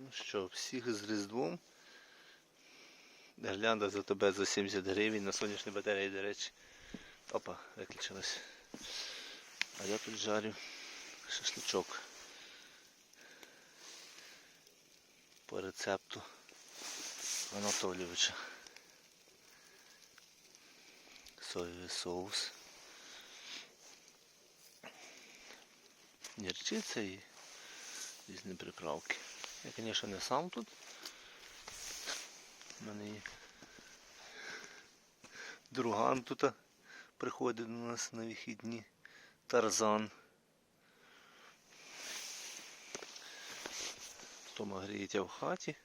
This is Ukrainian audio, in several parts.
Ну що, всіх з Різдвом. Гірлянда за тебе за 70 гривень на сонячній батареї, до речі. Опа, виключилась. А я тут жарю шашличок. По рецепту Анатолійовича. Соєвий соус. Гірчиця і різні приправки. Я, звісно, не сам тут. У мене є друган тут приходить до нас на вихідні. Тарзан. Тома гріється в хаті.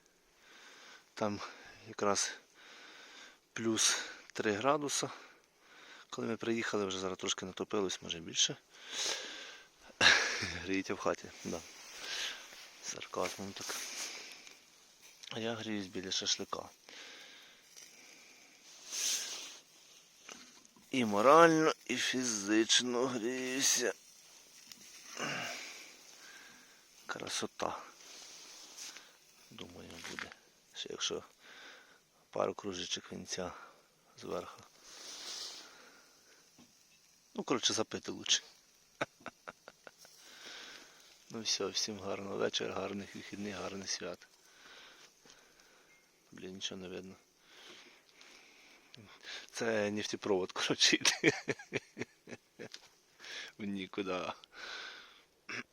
Там якраз плюс 3 градуса. Коли ми приїхали, вже зараз трошки натопилось, може більше. Гріється в хаті, да. Сарказмом так. А я гріюсь біля шашлика. І морально, і фізично гріюся. Красота. Думаю, буде. Ще якщо пару кружечок вінця зверху. Ну, коротше, запити лучше. Ну все, всім гарного вечора, гарних вихідних, гарних свят. Блін, нічого не видно. Це нефтепровод, коротше. В нікуди.